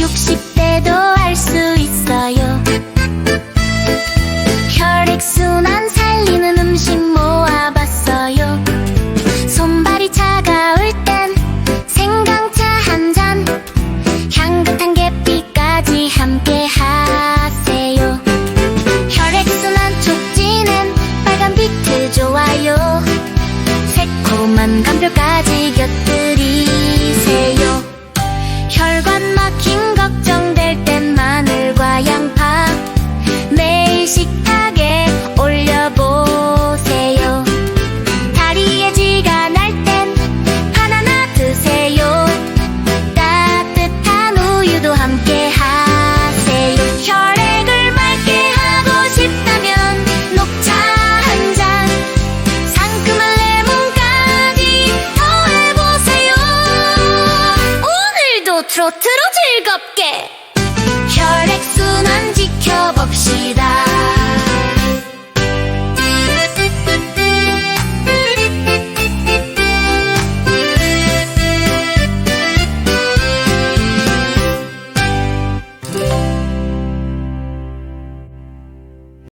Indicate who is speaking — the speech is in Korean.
Speaker 1: 60대도 할수 있어요. 혈액순환 살리는 음식 모아봤어요. 손발이 차가울 땐 생강차 한 잔 향긋한 계피까지 함께 하세요. 혈액순환 촉진엔 빨간 비트 좋아요. 새콤한 간표까지 곁 트로트로 즐겁게. 혈액